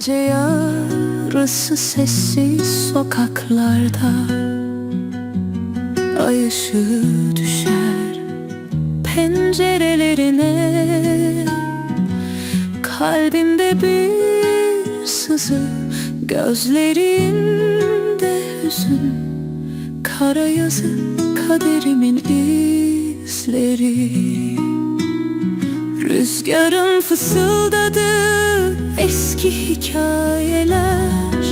Gece yarısı sessiz sokaklarda. Ay ışığı düşer pencerelerine. Kalbimde bir sızı Gözlerimde hüzün. Kara yazı kaderimin izleri. Rüzgarın fısıldadığı eski hikayeler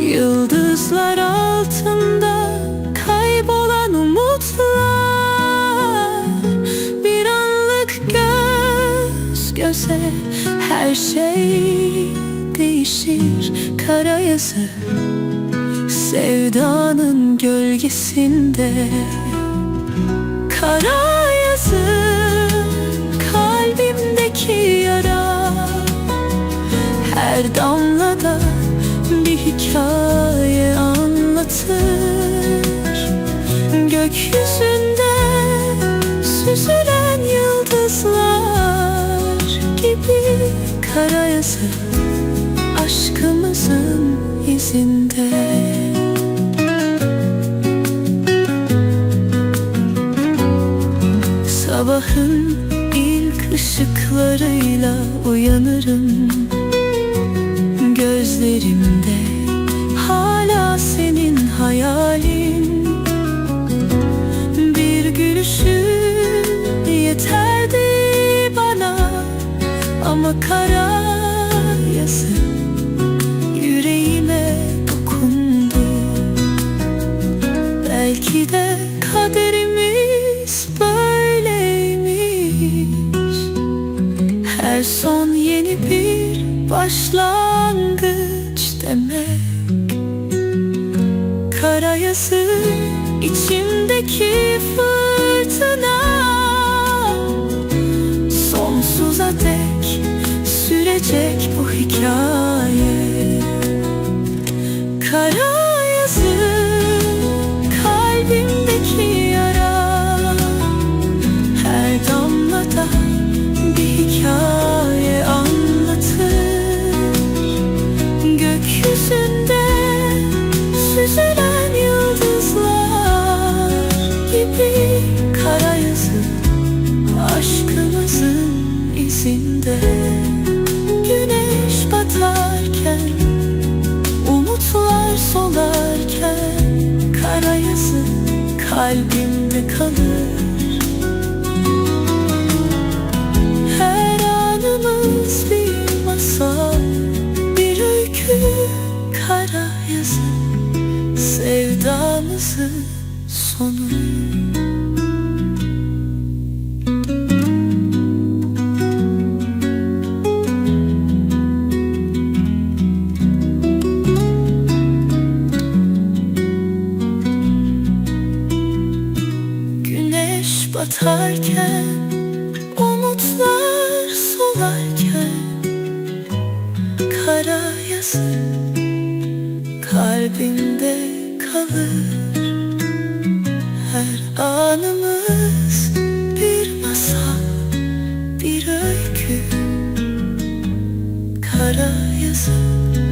Yıldızlar altında kaybolan umutlar. Bir anlık göz göze her şey değişir. Kara yazı sevdanın gölgesinde. Kara bir hikaye anlatır. Gökyüzünde süzülen yıldızlar gibi Kara yazı aşkımızın izinde. Sabahın ilk ışıklarıyla uyanırım Gözlerimde hala senin hayalin. Bir gülüşün yeterdi bana Ama kara yazı yüreğime dokundu. Belki de kaderimiz böyleymiş. Her son yeni bir başlangıç içimdeki fırtına. Sonsuza dek sürecek bu hikaye. Kara yazı kalbimdeki yara. Her damlada bir hikaye anlatır. Gökyüzünde solarken Kara yazı kalbimde kalır. Her anımız bir masal Bir öykü kara yazı. Sevdamızın sonu batarken Umutlar solarken Kara yazı Kalbimde kalır. Her anımız